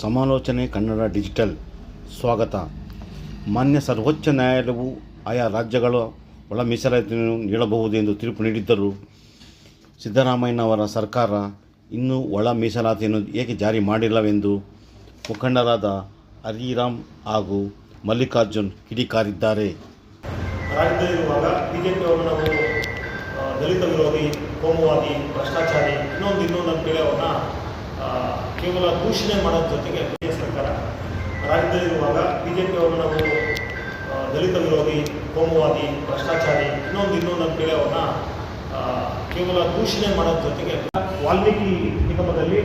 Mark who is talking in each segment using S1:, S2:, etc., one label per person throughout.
S1: ಸಮಾಲೋಚನೆ ಕನ್ನಡ ಡಿಜಿಟಲ್. ಸ್ವಾಗತ. ಮಾನ್ಯ ಸರ್ವೋಚ್ಚ ನ್ಯಾಯಾಲಯವು ಆಯಾ ರಾಜ್ಯಗಳ ಒಳ ಮೀಸಲಾತಿಯನ್ನು ನೀಡಬಹುದು ಎಂದು ತೀರ್ಪು ನೀಡಿದ್ದರು ಸಿದ್ದರಾಮಯ್ಯನವರ ಸರ್ಕಾರ ಇನ್ನೂ ಒಳ ಮೀಸಲಾತಿಯನ್ನು ಏಕೆ ಜಾರಿ ಮಾಡಿಲ್ಲವೆಂದು ಮುಖಂಡರಾದ ಹರಿರಾಮ್ ಹಾಗೂ ಮಲ್ಲಿಕಾರ್ಜುನ್ ಕಿಡಿಕಾರಿದ್ದಾರೆ.
S2: ದಲಿತ ವಿರೋಧಿ ಕೋಮುವಾದಿ ಭ್ರಷ್ಟಾಚಾರಿ ಇನ್ನೊಂದು ಇನ್ನೊಂದು ಅಂತೇಳಿ ಅವ್ರನ್ನ ಆ, ಕೇವಲ ದೂಷಣೆ ಮಾಡೋದ್ರ ಜೊತೆಗೆ ಕೇಂದ್ರ ಸರ್ಕಾರ ರಾಜ್ಯದಲ್ಲಿರುವಾಗ ಬಿಜೆಪಿ ಅವರು ನಾವು ಆ, ದಲಿತ ವಿರೋಧಿ ಕೋಮುವಾದಿ ಭ್ರಷ್ಟಾಚಾರಿ ಇನ್ನೊಂದು ಇನ್ನೊಂದು ಅಂತೇಳಿ ಅವ್ರನ್ನ ಕೇವಲ ದೂಷಣೆ ಮಾಡೋದ್ರ ಜೊತೆಗೆ ವಾಲ್ಮೀಕಿ ನಿಗಮದಲ್ಲಿ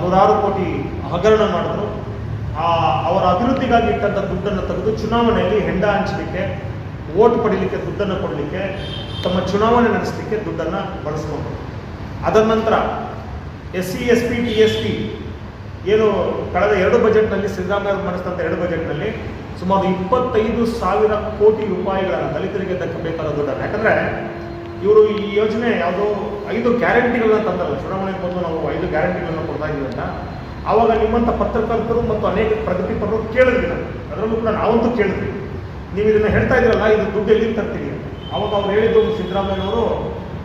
S2: ನೂರಾರು ಕೋಟಿ ಹಗರಣ ಮಾಡಿದ್ರು. ಆ ಅವರ ಅಭಿವೃದ್ಧಿಗಾಗಿ ಇಟ್ಟಂಥ ದುಡ್ಡನ್ನು ತೆಗೆದು ಚುನಾವಣೆಯಲ್ಲಿ ಹೆಂಡ ಹಂಚಲಿಕ್ಕೆ ಓಟ್ ಪಡೀಲಿಕ್ಕೆ ದುಡ್ಡನ್ನು ಕೊಡಲಿಕ್ಕೆ ತಮ್ಮ ಚುನಾವಣೆ ನಡೆಸಲಿಕ್ಕೆ ದುಡ್ಡನ್ನು ಬಳಸ್ಕೊಂಡ್ರು. ಅದರ ನಂತರ S C S P T S P ಏನು ಕಳೆದ ಎರಡು ಬಜೆಟ್ನಲ್ಲಿ ಸಿದ್ದರಾಮಯ್ಯ ಮಾಡಿಸಿದಂಥ ಎರಡು ಬಜೆಟ್ನಲ್ಲಿ ಸುಮಾರು ಇಪ್ಪತ್ತೈದು ಸಾವಿರ ಕೋಟಿ ರೂಪಾಯಿಗಳನ್ನು ದಲಿತರಿಗೆ ದಕ್ಕಬೇಕಾದ ದುಡ್ಡನ್ನು. ಯಾಕಂದರೆ ಇವರು ಈ ಯೋಜನೆ ಯಾವುದೋ ಐದು ಗ್ಯಾರಂಟಿಗಳನ್ನ ತಂದಲ್ಲ. ಚುನಾವಣೆಗೆ ಬಂದು ನಾವು ಐದು ಗ್ಯಾರಂಟಿಗಳನ್ನು ಕೊಡ್ತಾ ಇದ್ದೀವಿ ಅಂತ. ಆವಾಗ ನಿಮ್ಮಂಥ ಪತ್ರಕರ್ತರು ಮತ್ತು ಅನೇಕ ಪ್ರಗತಿಪರರು ಕೇಳಿದ್ವಿ ನಾವು. ಅದರಲ್ಲೂ ಕೂಡ ನಾವಂತೂ ಕೇಳಿದ್ವಿ. ನೀವು ಇದನ್ನು ಹೇಳ್ತಾ ಇದ್ದೀರಲ್ಲ, ಇದು ದುಡ್ಡು ಎಲ್ಲಿ ತರ್ತೀರಿ ಆವಾಗ ಅವ್ರು ಹೇಳಿದ್ದು ಸಿದ್ದರಾಮಯ್ಯನವರು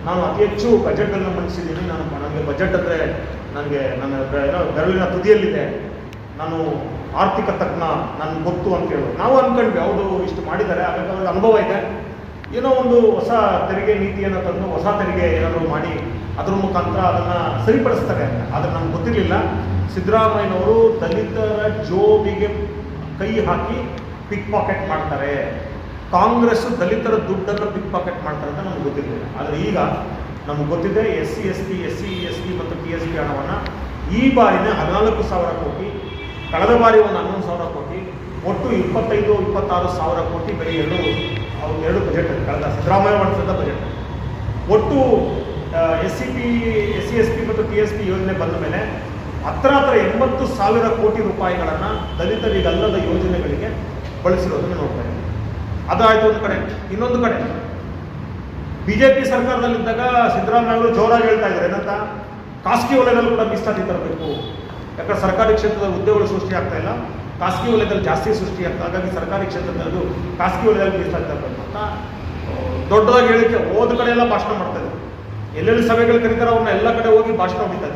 S2: ನಾನು ಅತಿ ಹೆಚ್ಚು ಬಜೆಟನ್ನು ಮಂಡಿಸಿದ್ದೀನಿ. ನಾನು ನನಗೆ ಬಜೆಟ್ ಅಂದರೆ ನನಗೆ ನನ್ನ ಏನೋ ಬೆರಳಿನ ತುದಿಯಲ್ಲಿದೆ. ನಾನು ಆರ್ಥಿಕ ತಜ್ಞ, ನನಗೆ ಗೊತ್ತು ಅಂತ ಹೇಳಿ. ನಾವು ಅಂದ್ಕೊಂಡ್ವಿ ಹೌದು, ಇಷ್ಟು ಮಾಡಿದ್ದಾರೆ. ಹಾಗಾಗಿ ಅವ್ರಿಗೆ ಅನುಭವ ಇದೆ. ಏನೋ ಒಂದು ಹೊಸ ತೆರಿಗೆ ನೀತಿಯನ್ನು ತಂದು ಹೊಸ ತೆರಿಗೆ ಏನಾದರೂ ಮಾಡಿ, ಅದ್ರ ಮುಖಾಂತರ ಅದನ್ನು ಸರಿಪಡಿಸ್ತಾರೆ ಅಂತ. ಆದರೆ ನಮ್ಗೆ ಗೊತ್ತಿರಲಿಲ್ಲ. ಸಿದ್ದರಾಮಯ್ಯನವರು ದಲಿತರ ಜೋಬಿಗೆ ಕೈ ಹಾಕಿ ಪಿಕ್ ಪಾಕೆಟ್ ಮಾಡ್ತಾರೆ. ಕಾಂಗ್ರೆಸ್ ದಲಿತರ ದುಡ್ಡನ್ನು ಪಿಕ್ ಪಾಕೆಟ್ ಮಾಡ್ತಾರೆ ಅಂತ ನಮ್ಗೆ ಗೊತ್ತಿದೆ. ಆದರೆ ಈಗ ನಮ್ಗೆ ಗೊತ್ತಿದೆ, S C, S T, S C, S T ಮತ್ತು ಪಿ ಎಸ್ ಪಿ ಹಣವನ್ನು ಈ ಬಾರಿನೇ ಹದಿನಾಲ್ಕು ಸಾವಿರ ಕೋಟಿ, ಕಳೆದ ಬಾರಿ ಒಂದು ಹನ್ನೊಂದು ಸಾವಿರ ಕೋಟಿ, ಒಟ್ಟು ಇಪ್ಪತ್ತೈದು, ಇಪ್ಪತ್ತಾರು ಸಾವಿರ ಕೋಟಿ ಬರೀ ಎರಡು ಎರಡು ಬಜೆಟ್ ಕಳೆದ ಸಿದ್ದರಾಮಯ್ಯ ಮಾಡಿಸಿದ ಬಜೆಟ್ ಒಟ್ಟು S C P, S C, S P ಮತ್ತು ಪಿ ಎಸ್ ಪಿ ಯೋಜನೆ ಬಂದ ಮೇಲೆ ಹತ್ರ ಹತ್ರ ಎಂಬತ್ತು ಸಾವಿರ ಕೋಟಿ ರೂಪಾಯಿಗಳನ್ನು ದಲಿತರಿಗಲ್ಲದ ಯೋಜನೆಗಳಿಗೆ ಬಳಸಿರೋದನ್ನು ನೋಡ್ತಾ ಅದಾಯಿತು ಒಂದು ಕಡೆ, ಇನ್ನೊಂದು ಕಡೆ. ಬಿಜೆಪಿ ಸರ್ಕಾರದಲ್ಲಿದ್ದಾಗ ಸಿದ್ದರಾಮಯ್ಯ ಅವರು ಜೋರಾಗಿ ಹೇಳ್ತಾ ಇದ್ದಾರೆ, ಏನಂತ? ಖಾಸಗಿ ವಲಯದಲ್ಲೂ ಕೂಡ ಮೀಸಲಾತಿ ತರಬೇಕು. ಯಾಕಂದ್ರೆ ಸರ್ಕಾರಿ ಕ್ಷೇತ್ರದ ಉದ್ಯೋಗಗಳು ಸೃಷ್ಟಿ ಆಗ್ತಾ ಇಲ್ಲ, ಖಾಸಗಿ ವಲಯದಲ್ಲಿ ಜಾಸ್ತಿ ಸೃಷ್ಟಿ ಆಗ್ತಾ ಹಾಗಾಗಿ ಸರ್ಕಾರಿ ಕ್ಷೇತ್ರದಲ್ಲೂ ಖಾಸಗಿ ವಲಯದಲ್ಲಿ ಮೀಸಲಾತಿ ತರಬೇಕು ಅಂತ ದೊಡ್ಡದಾಗಿ ಹೇಳಿಕೆ ಹೋದ ಕಡೆ ಎಲ್ಲ ಭಾಷಣ ಮಾಡ್ತಾ ಎಲ್ಲೆಲ್ಲಿ ಸಭೆಗಳು ಕರೀತಾರೆ ಅವ್ರನ್ನ ಎಲ್ಲ ಕಡೆ ಹೋಗಿ ಭಾಷಣ ಹೊಡಿತಾ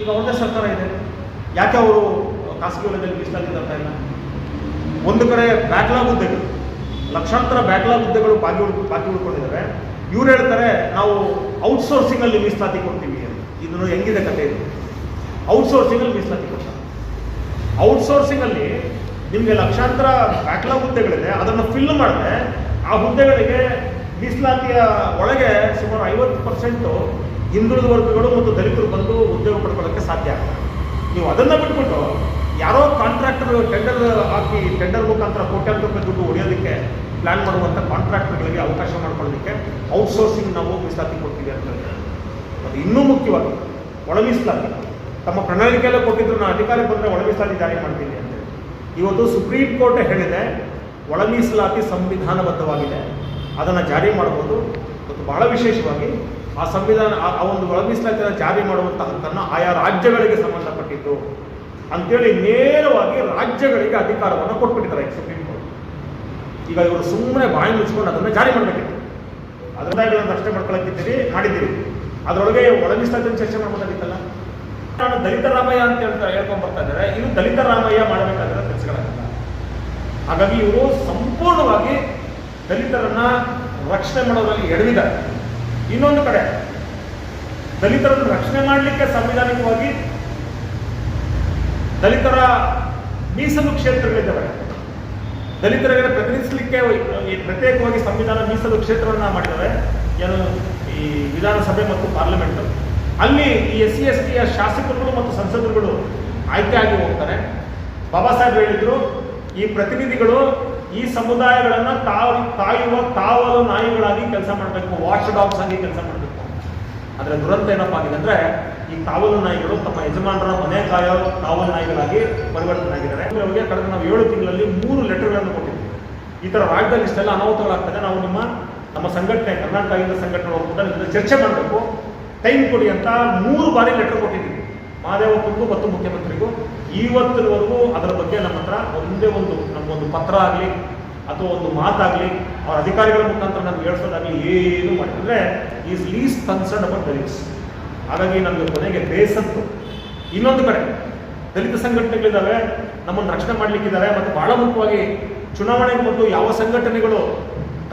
S2: ಈಗ ಅವ್ರದ್ದೇ ಸರ್ಕಾರ ಇದೆ. ಯಾಕೆ ಅವರು ಖಾಸಗಿ ವಲಯದಲ್ಲಿ ಮೀಸಲಾತಿ ತರ್ತಾ ಇಲ್ಲ? ಒಂದು ಕಡೆ ಬ್ಯಾಕ್ಲಾಗ್ ಹುದ್ದೆಗಳು ಲಕ್ಷಾಂತರ ಬ್ಯಾಕ್ಲಾಗ್ ಹುದ್ದೆಗಳು ಬಾಕಿ ಉಳ್ ಬಾಕಿ ಉಳ್ಕೊಂಡಿದ್ದಾರೆ ಇವ್ರು ಹೇಳ್ತಾರೆ, ನಾವು ಔಟ್ಸೋರ್ಸಿಂಗ್ ಅಲ್ಲಿ ಮೀಸಲಾತಿ ಕೊಡ್ತೀವಿ ಅಂತ. ಇದನ್ನು ಹೆಂಗಿದೆ ಕತೆ ಇದು? ಔಟ್ಸೋರ್ಸಿಂಗ್ ಅಲ್ಲಿ ಮೀಸಲಾತಿ ಕೊಡ್ತಾರೆ. ಔಟ್ಸೋರ್ಸಿಂಗ್ ಅಲ್ಲಿ ನಿಮಗೆ ಲಕ್ಷಾಂತರ ಬ್ಯಾಕ್ಲಾಗ್ ಹುದ್ದೆಗಳಿದೆ, ಅದನ್ನು ಫಿಲ್ ಮಾಡಿದ್ರೆ ಆ ಹುದ್ದೆಗಳಿಗೆ ಮೀಸಲಾತಿಯ ಒಳಗೆ ಸುಮಾರು ಐವತ್ತು ಪರ್ಸೆಂಟು ಹಿಂದುಳಿದ ವರ್ಗಗಳು ಮತ್ತು ದಲಿತರು ಬಂದು ಉದ್ಯೋಗ ಪಡ್ಕೊಳ್ಳೋಕ್ಕೆ ಸಾಧ್ಯ ಆಗ್ತದೆ. ನೀವು ಅದನ್ನು ಬಿಟ್ಬಿಟ್ಟು ಯಾರೋ ಕಾಂಟ್ರಾಕ್ಟರ್ ಟೆಂಡರ್ ಹಾಕಿ ಟೆಂಡರ್ ಮುಖಾಂತರ ಕೋಟ್ಯಾಂತರ ರೂಪಾಯಿ ದುಡ್ಡು ಹೊಡೆಯೋದಕ್ಕೆ ಪ್ಲಾನ್ ಮಾಡುವಂಥ ಕಾಂಟ್ರಾಕ್ಟರ್ಗಳಿಗೆ ಅವಕಾಶ ಮಾಡ್ಕೊಳ್ಳೋದಕ್ಕೆ ಔಟ್ಸೋರ್ಸಿಂಗ್ ನಾವು ಮೀಸಲಾತಿ ಕೊಡ್ತೀವಿ ಅಂತ ಅದು ಇನ್ನೂ ಮುಖ್ಯವಾಗಿ ಒಳ ಮೀಸಲಾತಿ ತಮ್ಮ ಪ್ರಣಾಳಿಕೆಯಲ್ಲೇ ಕೊಟ್ಟಿದ್ರು ನಾನು ಅಧಿಕಾರಿ ಬಂದರೆ ಒಳ ಮೀಸಲಾತಿ ಜಾರಿ ಮಾಡ್ತೀನಿ ಅಂತ. ಇವತ್ತು ಸುಪ್ರೀಂ ಕೋರ್ಟ್ ಹೇಳಿದೆ, ಒಳ ಮೀಸಲಾತಿ ಸಂವಿಧಾನಬದ್ಧವಾಗಿದೆ. ಅದನ್ನು ಜಾರಿ ಮಾಡ್ಬೋದು. ಮತ್ತು ಬಹಳ ವಿಶೇಷವಾಗಿ ಆ ಸಂವಿಧಾನ, ಆ ಒಂದು ಒಳ ಮೀಸಲಾತಿಯನ್ನು ಜಾರಿ ಮಾಡುವಂಥ ಹಕ್ಕನ್ನು ಆಯಾ ರಾಜ್ಯಗಳಿಗೆ ಸಂಬಂಧಪಟ್ಟಿದ್ದು. ಅಂತೇಳಿ ನೇರವಾಗಿ ರಾಜ್ಯಗಳಿಗೆ ಅಧಿಕಾರವನ್ನು ಕೊಟ್ಬಿಟ್ಟಿದ್ದಾರೆ ಸುಪ್ರೀಂ ಕೋರ್ಟ್. ಈಗ ಇವರು ಸುಮ್ಮನೆ ಬಾಯಿ ಮುಚ್ಕೊಂಡು ಅದನ್ನು ಜಾರಿ ಮಾಡಬೇಕಿತ್ತು. ಅದರಿಂದ ಅಷ್ಟೇ ಮಾಡ್ಕೊಳಕ್ಕಿದ್ದೀರಿ, ಮಾಡಿದ್ದೀರಿ. ಅದರೊಳಗೆ ಒಳ ಚರ್ಚೆ ಮಾಡ್ಬೋದಾಗಿತ್ತಲ್ಲ? ನಾನು ದಲಿತ ರಾಮಯ್ಯ ಅಂತ ಹೇಳ್ತಾರೆ ಹೇಳ್ಕೊಂಡ್ ಬರ್ತಾ ಇದ್ದಾರೆ. ಇನ್ನು ದಲಿತ ರಾಮಯ್ಯ ಮಾಡಬೇಕಾಗಿರೋ ಕೆಲಸಗಳಲ್ಲ ಹಾಗಾಗಿ ಇವರು ಸಂಪೂರ್ಣವಾಗಿ ದಲಿತರನ್ನ ರಕ್ಷಣೆ ಮಾಡೋದ್ರಲ್ಲಿ ಎಡವಿದ್ದಾರೆ. ಇನ್ನೊಂದು ಕಡೆ ದಲಿತರನ್ನು ರಕ್ಷಣೆ ಮಾಡಲಿಕ್ಕೆ ಸಂವಿಧಾನಿಕವಾಗಿ ದಲಿತರ ಮೀಸಲು ಕ್ಷೇತ್ರಗಳಿದ್ದಾವೆ. ದಲಿತರಿಗೆ ಪ್ರತಿನಿಧಿಸಲಿಕ್ಕೆ ಪ್ರತ್ಯೇಕವಾಗಿ ಸಂವಿಧಾನ ಮೀಸಲು ಕ್ಷೇತ್ರವನ್ನು ಮಾಡಿದ್ದಾರೆ. ಏನು ಈ ವಿಧಾನಸಭೆ ಮತ್ತು ಪಾರ್ಲಿಮೆಂಟ್. ಅಲ್ಲಿ ಈ ಎಸ್ ಸಿ, ಎಸ್ ಟಿಯ ಶಾಸಕರುಗಳು ಮತ್ತು ಸಂಸದರುಗಳು ಆಯ್ಕೆ ಆಗಿ ಹೋಗ್ತಾರೆ. ಬಾಬಾ ಸಾಹೇಬ್ ಹೇಳಿದ್ರು, ಈ ಪ್ರತಿನಿಧಿಗಳು ಈ ಸಮುದಾಯಗಳನ್ನು ತಾವು ಕಾಯುವ ಕಾವಲು ನಾಯಿಗಳಾಗಿ ಕೆಲಸ ಮಾಡಬೇಕು ವಾಶ್ ಡಾಗ್ಸ್ ಆಗಿ ಕೆಲಸ ಮಾಡಬೇಕು. ಅದರ ದುರಂತ ಏನಪ್ಪ ಆಗಿದೆ ಅಂದ್ರೆ ಈ ಕಾವಲು ನಾಯಿಗಳು ತಮ್ಮ ಯಜಮಾನರ ಮನೆ ಕಾಯೋ ಕಾವಲು ನಾಯಿಗಳಾಗಿ ಪರಿವರ್ತನೆ ಆಗಿದ್ದಾರೆ. ಅವರಿಗೆ ಕಳೆದ ನಾವು ಏಳು ತಿಂಗಳಲ್ಲಿ ಮೂರು ಲೆಟರ್ಗಳನ್ನು ಕೊಟ್ಟಿದ್ವಿ ಈ ತರ ರಾಜ್ಯದಲ್ಲಿ ಇಷ್ಟೆಲ್ಲ ಅನಾಹುತಗಳಾಗ್ತದೆ. ನಾವು ನಿಮ್ಮ, ನಮ್ಮ ಸಂಘಟನೆ, ಕರ್ನಾಟಕ ಯುವ ಸಂಘಟನೆ ಕೂಡ ಚರ್ಚೆ ಮಾಡಬೇಕು. ಟೈಮ್ ಕೊಡಿ ಅಂತ ಮೂರು ಬಾರಿ ಲೆಟರ್ ಕೊಟ್ಟಿದ್ದೀವಿ. ಮಹಾದೇವಪ್ಪನಿಗೂ ಮತ್ತು ಮುಖ್ಯಮಂತ್ರಿಗೂ. ಇವತ್ತಿನವರೆಗೂ ಅದರ ಬಗ್ಗೆ ನಮ್ಮ ಹತ್ರ ಒಂದೇ ಒಂದು, ನಮಗೊಂದು ಪತ್ರ ಆಗಲಿ ಅಥವಾ ಒಂದು ಮಾತಾಗಲಿ, ಅವ್ರ ಅಧಿಕಾರಿಗಳ ಮುಖಾಂತರ ನಮ್ಗೆ ಹೇಳ್ಸೋದಾಗಲಿ ಏನು ಮಾಡಿದ್ರೆ is least concern about Dalits ಹಾಗಾಗಿ ನಮಗೆ ಕೊನೆಗೆ ಬೇಸತ್ತು. ಇನ್ನೊಂದು ಕಡೆ, ದಲಿತ ಸಂಘಟನೆಗಳಿದ್ದಾವೆ, ನಮ್ಮನ್ನು ರಕ್ಷಣೆ ಮಾಡಲಿಕ್ಕಿದ್ದಾರೆ, ಮತ್ತು ಬಹಳ ಮುಖ್ಯವಾಗಿ ಚುನಾವಣೆಗೆ ಮೊದಲು ಯಾವ ಸಂಘಟನೆಗಳು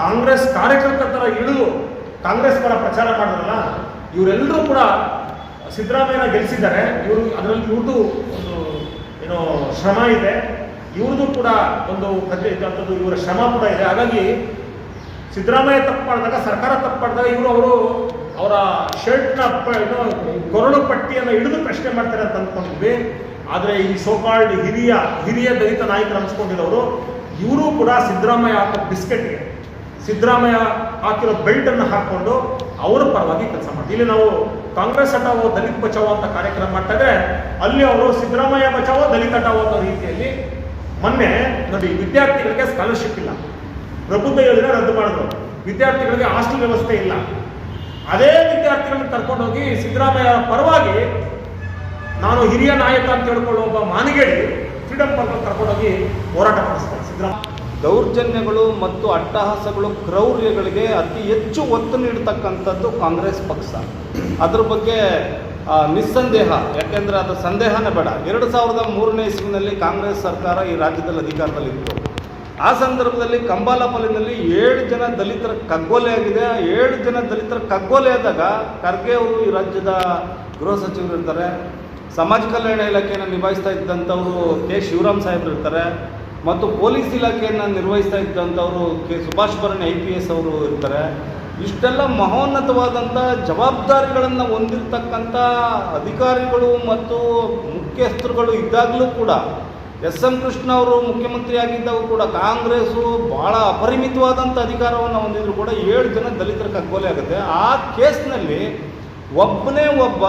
S2: ಕಾಂಗ್ರೆಸ್ ಕಾರ್ಯಕರ್ತರ ಥರ ಇಳಿದು ಕಾಂಗ್ರೆಸ್ ಪರ ಪ್ರಚಾರ ಮಾಡಿದ್ರಲ್ಲ, ಇವರೆಲ್ಲರೂ ಕೂಡ ಸಿದ್ದರಾಮಯ್ಯನ ಗೆಲ್ಲಿಸಿದ್ದಾರೆ ಇವರು ಅದರಲ್ಲಿ ಇವ್ರದ್ದು ಒಂದು, ಏನೋ ಶ್ರಮ ಇದೆ. ಇವ್ರದ್ದು ಕೂಡ ಒಂದು ಕಥೆ ಇದ್ದಂಥದ್ದು, ಇವರ ಶ್ರಮ ಕೂಡ ಇದೆ. ಹಾಗಾಗಿ ಸಿದ್ದರಾಮಯ್ಯ ತಪ್ಪು ಮಾಡಿದಾಗ, ಸರ್ಕಾರ ತಪ್ಪು ಮಾಡಿದಾಗ ಇವರು ಅವರು ಅವರ ಶರ್ಟ್ನ ಕೊರಳು ಪಟ್ಟಿಯನ್ನು ಹಿಡಿದು ಪ್ರಶ್ನೆ ಮಾಡ್ತಾರೆ ಅಂತ ಅಂದ್ಕೊಂಡಿದ್ವಿ ಆದರೆ ಈ ಸೋಕಾಲ್ಡ್ ಹಿರಿಯ ಹಿರಿಯ ದಲಿತ ನಾಯಕರು ಅನ್ಸ್ಕೊಂಡಿರೋರು, ಇವರು ಕೂಡ ಸಿದ್ದರಾಮಯ್ಯ ಹಾಕೋ ಬಿಸ್ಕೆಟ್ಗೆ, ಸಿದ್ದರಾಮಯ್ಯ ಹಾಕಿರೋ ಬೆಲ್ಟನ್ನು ಹಾಕ್ಕೊಂಡು ಅವರ ಪರವಾಗಿ ಕೆಲಸ ಮಾಡ್ತೀವಿ ಇಲ್ಲಿ ನಾವು ಕಾಂಗ್ರೆಸ್ ಹಟಾವೋ ದಲಿತ ಬಚಾವೋ ಅಂತ ಕಾರ್ಯಕ್ರಮ ಮಾಡ್ತಾ ಇದ್ರೆ, ಅಲ್ಲಿ ಅವರು ಸಿದ್ದರಾಮಯ್ಯ ಬಚಾವೋ ದಲಿತ ಹಟಾವೋ ಅನ್ನೋ ರೀತಿಯಲ್ಲಿ ಮೊನ್ನೆ ನೋಡಿ, ವಿದ್ಯಾರ್ಥಿಗಳಿಗೆ ಸ್ಕಾಲರ್ಶಿಪ್ ಇಲ್ಲ. ಪ್ರಬುದ್ಧ ಯೋಜನೆ ರದ್ದು ಮಾಡಿದ್ರು. ವಿದ್ಯಾರ್ಥಿಗಳಿಗೆ ಹಾಸ್ಟೆಲ್ ವ್ಯವಸ್ಥೆ ಇಲ್ಲ. ಅದೇ ವಿದ್ಯಾರ್ಥಿಗಳನ್ನ ಕರ್ಕೊಂಡೋಗಿ ಸಿದ್ದರಾಮಯ್ಯ ಪರವಾಗಿ ನಾನು ಹಿರಿಯ ನಾಯಕ ಅಂತ ಹೇಳ್ಕೊಳ್ಳೋ ಒಬ್ಬ ಮಾನಿಗೇಡಿ ಫ್ರೀಡಮ್ ಪಾರ್ಕ್ ಕರ್ಕೊಂಡೋಗಿ ಹೋರಾಟ ಮಾಡಿಸ್ತಾರೆ ಸಿದ್ದರಾಮಯ್ಯ
S3: ದೌರ್ಜನ್ಯಗಳು ಮತ್ತು ಅಟ್ಟಹಾಸಗಳು ಕ್ರೌರ್ಯಗಳಿಗೆ ಅತಿ ಹೆಚ್ಚು ಒತ್ತು ನೀಡತಕ್ಕಂಥದ್ದು ಕಾಂಗ್ರೆಸ್ ಪಕ್ಷ. ಅದ್ರ ಬಗ್ಗೆ ನಿಸ್ಸಂದೇಹ, ಯಾಕೆಂದರೆ ಅದು ಸಂದೇಹನೇ ಬೇಡ. ಎರಡು ಸಾವಿರದ ಮೂರನೇ ಇಸ್ವಿನಲ್ಲಿ ಕಾಂಗ್ರೆಸ್ ಸರ್ಕಾರ ಈ ರಾಜ್ಯದಲ್ಲಿ ಅಧಿಕಾರದಲ್ಲಿತ್ತು ಆ ಸಂದರ್ಭದಲ್ಲಿ ಕಂಬಾಲಪಲ್ಲಿನಲ್ಲಿ ಏಳು ಜನ ದಲಿತರ ಕಗ್ಗೊಲೆ ಆಗಿದೆ. ಆ ಏಳು ಜನ ದಲಿತರ ಕಗ್ಗೊಲೆ ಆದಾಗ ಖರ್ಗೆ ಅವರು ಈ ರಾಜ್ಯದ ಗೃಹ ಸಚಿವರು ಇರ್ತಾರೆ. ಸಮಾಜ ಕಲ್ಯಾಣ ಇಲಾಖೆಯನ್ನು ನಿಭಾಯಿಸ್ತಾ ಇದ್ದಂಥವರು ಕೆ. ಶಿವರಾಮ್ ಸಾಹೇಬ್ರು ಇರ್ತಾರೆ. ಮತ್ತು ಪೊಲೀಸ್ ಇಲಾಖೆಯನ್ನು ನಿರ್ವಹಿಸ್ತಾ ಇದ್ದಂಥವರು K. Subhash Bharani I P S ಅವರು ಇರ್ತಾರೆ. ಇಷ್ಟೆಲ್ಲ ಮಹೋನ್ನತವಾದಂಥ ಜವಾಬ್ದಾರಿಗಳನ್ನು ಹೊಂದಿರತಕ್ಕಂಥ ಅಧಿಕಾರಿಗಳು ಮತ್ತು ಮುಖ್ಯಸ್ಥರುಗಳು ಇದ್ದಾಗಲೂ ಕೂಡ ಎಸ್ ಎಂ ಕೃಷ್ಣ ಅವರು ಮುಖ್ಯಮಂತ್ರಿ ಆಗಿದ್ದಾಗ ಕೂಡ ಕಾಂಗ್ರೆಸ್ಸು ಭಾಳ ಅಪರಿಮಿತವಾದಂಥ ಅಧಿಕಾರವನ್ನು ಹೊಂದಿದ್ರು ಕೂಡ ಏಳು ಜನ ದಲಿತರ ಕಗ್ಗೊಲೆ ಆಗುತ್ತೆ. ಆ ಕೇಸ್ನಲ್ಲಿ ಒಬ್ಬನೇ ಒಬ್ಬ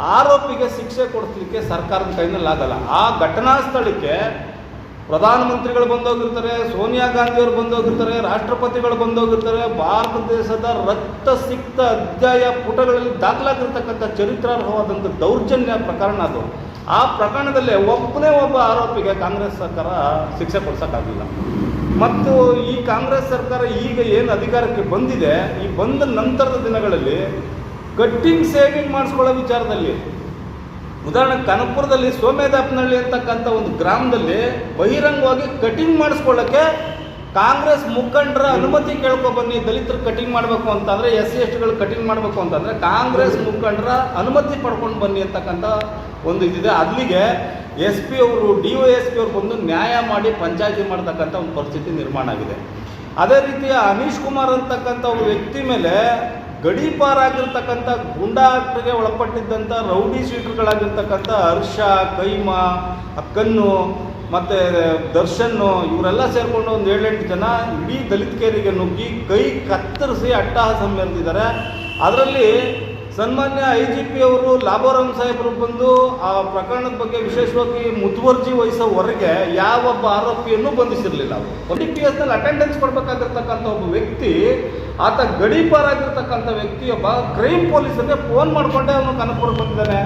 S3: ಆರೋಪಿಗೆ ಶಿಕ್ಷೆ ಕೊಡಿಸ್ಲಿಕ್ಕೆ ಸರ್ಕಾರದ ಕೈನಲ್ಲಿ ಆಗಲ್ಲ ಆ ಘಟನಾ ಸ್ಥಳಕ್ಕೆ ಪ್ರಧಾನಮಂತ್ರಿಗಳು ಬಂದೋಗಿರ್ತಾರೆ, ಸೋನಿಯಾ ಗಾಂಧಿಯವರು ಬಂದೋಗಿರ್ತಾರೆ, ರಾಷ್ಟ್ರಪತಿಗಳು ಬಂದೋಗಿರ್ತಾರೆ, ಭಾರತ ದೇಶದ ರಕ್ತ ಸಿಕ್ತ ಅಧ್ಯಾಯ ಪುಟಗಳಲ್ಲಿ ದಾಖಲಾಗಿರ್ತಕ್ಕಂಥ ಚರಿತ್ರಾರ್ಹವಾದಂಥ ದೌರ್ಜನ್ಯ ಪ್ರಕರಣ ಅದು. ಆ ಪ್ರಕರಣದಲ್ಲಿ ಒಬ್ಬನೇ ಒಬ್ಬ ಆರೋಪಿಗೆ ಕಾಂಗ್ರೆಸ್ ಸರ್ಕಾರ ಶಿಕ್ಷೆ ಕೊಡ್ಸೋಕ್ಕಾಗಲಿಲ್ಲ. ಮತ್ತು ಈ ಕಾಂಗ್ರೆಸ್ ಸರ್ಕಾರ ಈಗ ಏನು ಅಧಿಕಾರಕ್ಕೆ ಬಂದಿದೆ, ಈ ಬಂದ ನಂತರದ ದಿನಗಳಲ್ಲಿ ಕಟ್ಟಿಂಗ್ ಸೇವಿಂಗ್ ಮಾಡಿಸ್ಕೊಳ್ಳೋ ವಿಚಾರದಲ್ಲಿ ಉದಾಹರಣೆ ಕನಕಪುರದಲ್ಲಿ ಸೋಮೇದಾಪ್ನಹಳ್ಳಿ ಅಂತಕ್ಕಂಥ ಒಂದು ಗ್ರಾಮದಲ್ಲಿ ಬಹಿರಂಗವಾಗಿ ಕಟಿಂಗ್ ಮಾಡಿಸ್ಕೊಳ್ಳೋಕ್ಕೆ ಕಾಂಗ್ರೆಸ್ ಮುಖಂಡರ ಅನುಮತಿ ಕೇಳ್ಕೊ ಬನ್ನಿ, ದಲಿತರು ಕಟಿಂಗ್ ಮಾಡಬೇಕು ಅಂತಂದರೆ, ಎಸ್ ಸಿ ಎಸ್ಟಿಗಳು ಕಟಿಂಗ್ ಮಾಡಬೇಕು ಅಂತಂದರೆ ಕಾಂಗ್ರೆಸ್ ಮುಖಂಡರ ಅನುಮತಿ ಪಡ್ಕೊಂಡು ಬನ್ನಿ ಅಂತಕ್ಕಂಥ ಒಂದು ಇದಿದೆ. ಅಲ್ಲಿಗೆ ಎಸ್ ಪಿ ಅವರು, ಡಿ ಒ ಎಸ್ ಪಿ ಅವ್ರು ಬಂದು ನ್ಯಾಯ ಮಾಡಿ ಪಂಚಾಯತಿ ಮಾಡ್ತಕ್ಕಂಥ ಒಂದು ಪರಿಸ್ಥಿತಿ ನಿರ್ಮಾಣ ಆಗಿದೆ. ಅದೇ ರೀತಿಯ ಅನೀಶ್ ಕುಮಾರ್ ಅಂತಕ್ಕಂಥ ಒಬ್ಬ ವ್ಯಕ್ತಿ ಮೇಲೆ ಗಡೀಪಾರಾಗಿರ್ತಕ್ಕಂಥ ಗುಂಡಾಟಿಗೆ ಒಳಪಟ್ಟಿದ್ದಂಥ ರೌಡಿ ಶೀಟರ್ಗಳಾಗಿರ್ತಕ್ಕಂಥ ಹರ್ಷ, ಕೈಮಾ, ಅಕ್ಕನ್ನು, ಮತ್ತು ದರ್ಶನ್ನು ಇವರೆಲ್ಲ ಸೇರಿಕೊಂಡು ಒಂದು ಏಳೆಂಟು ಜನ ಇಡೀ ದಲಿತ ಕೇರಿಗೆ ನುಗ್ಗಿ ಕೈ ಕತ್ತರಿಸಿ ಅಟ್ಟಹಾಸ ಮೆರೆದಿದ್ದಾರೆ ಅದರಲ್ಲಿ ಸನ್ಮಾನ್ಯ ಐ ಜಿ ಪಿ ಅವರು ಲಾಬೋರಾಮ್ ಸಾಹೇಬರು ಬಂದು ಆ ಪ್ರಕರಣದ ಬಗ್ಗೆ ವಿಶೇಷವಾಗಿ ಮುತುವರ್ಜಿ ವಹಿಸೋವರೆಗೆ ಯಾವೊಬ್ಬ ಆರೋಪಿಯನ್ನು ಬಂಧಿಸಿರಲಿಲ್ಲ. ಅವರು ಡಿ ಪಿ ಎಸ್ನಲ್ಲಿ ಅಟೆಂಡೆನ್ಸ್ ಕೊಡಬೇಕಾಗಿರ್ತಕ್ಕಂಥ ಒಬ್ಬ ವ್ಯಕ್ತಿ, ಆತ ಗಡೀಪಾರಾಗಿರ್ತಕ್ಕಂಥ ವ್ಯಕ್ತಿಯೊಬ್ಬ ಕ್ರೈಮ್ ಪೊಲೀಸರಿಗೆ ಫೋನ್ ಮಾಡಿಕೊಂಡೇ ಅವನು ಕನಪುರ ಬಂದಿದ್ದಾನೆ.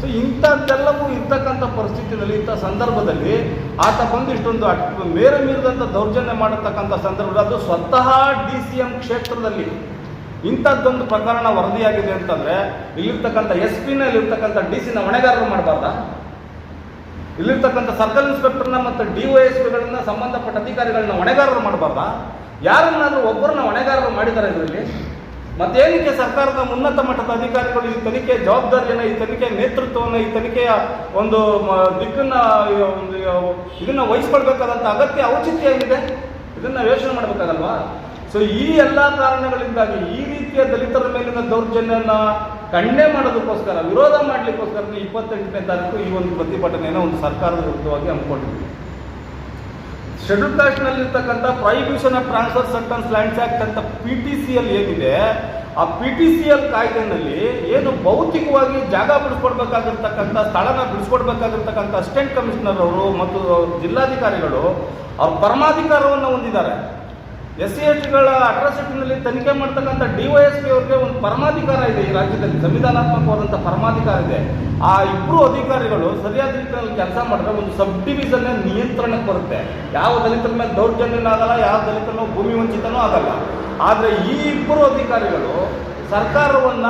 S3: ಸೊ ಇಂಥದ್ದೆಲ್ಲವೂ ಇರ್ತಕ್ಕಂಥ ಪರಿಸ್ಥಿತಿಯಲ್ಲಿ ಇಂಥ ಸಂದರ್ಭದಲ್ಲಿ ಆತ ಬಂದು ಇಷ್ಟೊಂದು ಮೇರೆ ಮೀರಿದಂಥ ದೌರ್ಜನ್ಯ ಮಾಡತಕ್ಕಂಥ ಸಂದರ್ಭದಲ್ಲಿ ಅದು ಸ್ವತಃ ಡಿ ಸಿ ಎಂ ಕ್ಷೇತ್ರದಲ್ಲಿ ಇಂಥದ್ದೊಂದು ಪ್ರಕರಣ ವರದಿಯಾಗಿದೆ ಅಂತಂದರೆ, ಇಲ್ಲಿರ್ತಕ್ಕಂಥ ಎಸ್ ಪಿನ ಇಲ್ಲಿರ್ತಕ್ಕಂಥ ಡಿ ಸಿನ ಹೊಣೆಗಾರರು ಮಾಡಬಾರ್ದಾ? ಇಲ್ಲಿರ್ತಕ್ಕಂಥ ಸರ್ಕಲ್ ಇನ್ಸ್ಪೆಕ್ಟರ್ನ ಮತ್ತು ಡಿ ಒ ಎಸ್ ಪಿಗಳನ್ನ ಸಂಬಂಧಪಟ್ಟ ಅಧಿಕಾರಿಗಳನ್ನ ಹೊಣೆಗಾರರು ಮಾಡಬಾರ್ದಾ? ಯಾರನ್ನಾದರೂ ಒಬ್ಬರನ್ನ ಹೊಣೆಗಾರರು ಮಾಡಿದ್ದಾರೆ ಇದರಲ್ಲಿ? ಮತ್ತೇನಕ್ಕೆ ಸರ್ಕಾರದ ಉನ್ನತ ಮಟ್ಟದ ಅಧಿಕಾರಿಗಳು ಈ ತನಿಖೆ ಜವಾಬ್ದಾರಿಯನ್ನು, ಈ ತನಿಖೆಯ ನೇತೃತ್ವವನ್ನು, ಈ ತನಿಖೆಯ ಒಂದು ದಿಕ್ಕನ್ನ ಇದನ್ನ ವಹಿಸ್ಕೊಳ್ಬೇಕಾದಂಥ ಅಗತ್ಯ ಔಚಿತ್ಯ ಏನಿದೆ? ಇದನ್ನ ಯೋಚನೆ ಮಾಡಬೇಕಾಗಲ್ವಾ? ಸೊ ಈ ಎಲ್ಲ ಕಾರಣಗಳಿಂದಾಗಿ ಈ ರೀತಿಯ ದಲಿತರ ಮೇಲಿನ ದೌರ್ಜನ್ಯನ ಕಣ್ಣೆ ಮಾಡೋದಕ್ಕೋಸ್ಕರ, ವಿರೋಧ ಮಾಡಲಿಕ್ಕೋಸ್ಕರ ಇಪ್ಪತ್ತೆಂಟನೇ ತಾರೀಕು ಈ ಒಂದು ಪ್ರತಿಭಟನೆಯನ್ನು ಒಂದು ಸರ್ಕಾರದ ವಿರುದ್ಧವಾಗಿ ಹಮ್ಮಿಕೊಂಡಿದ್ವಿ schedule ಕಾಸ್ಟ್ನಲ್ಲಿರ್ತಕ್ಕಂಥ prohibition of transfer certain lands act ಅಂತ ಪಿ ಟಿ ಸಿ ಎಲ್ ಏನಿದೆ, ಆ ಪಿ ಟಿ ಸಿ ಎಲ್ ಕಾಯ್ದೆನಲ್ಲಿ ಏನು ಭೌತಿಕವಾಗಿ ಜಾಗ ಬಿಡಿಸ್ಕೊಡ್ಬೇಕಾಗಿರ್ತಕ್ಕಂಥ ಸ್ಥಳನ ಬಿಡಿಸ್ಕೊಡ್ಬೇಕಾಗಿರ್ತಕ್ಕಂಥ ಅಸಿಸ್ಟೆಂಟ್ ಕಮಿಷನರ್ ಅವರು ಮತ್ತು ಜಿಲ್ಲಾಧಿಕಾರಿಗಳು ಅವ್ರ ಪರಮಾಧಿಕಾರವನ್ನು ಹೊಂದಿದ್ದಾರೆ. ಎಸ್ ಸಿ ಎಸ್ ಟಿಗಳ ಅಟ್ರಾಸಿಟಿನಲ್ಲಿ ತನಿಖೆ ಮಾಡ್ತಕ್ಕಂಥ ಡಿ ವೈ ಎಸ್ ಪಿ ಅವ್ರಿಗೆ ಒಂದು ಪರಮಾಧಿಕಾರ ಇದೆ ಈ ರಾಜ್ಯದಲ್ಲಿ, ಸಂವಿಧಾನಾತ್ಮಕವಾದಂಥ ಪರಮಾಧಿಕಾರ ಇದೆ. ಆ ಇಬ್ಬರು ಅಧಿಕಾರಿಗಳು ಸರಿಯಾದ ರೀತಿಯಲ್ಲಿ ಕೆಲಸ ಮಾಡಿದ್ರೆ ಒಂದು ಸಬ್ ಡಿವಿಷನ್ ನಿಯಂತ್ರಣಕ್ಕೆ ಬರುತ್ತೆ. ಯಾವ ದಲಿತರ ಮೇಲೆ ದೌರ್ಜನ್ಯನೂ ಆಗಲ್ಲ, ಯಾವ ದಲಿತನೂ ಭೂಮಿ ವಂಚಿತನೂ ಆಗಲ್ಲ. ಆದರೆ ಈ ಇಬ್ಬರು ಅಧಿಕಾರಿಗಳು ಸರ್ಕಾರವನ್ನ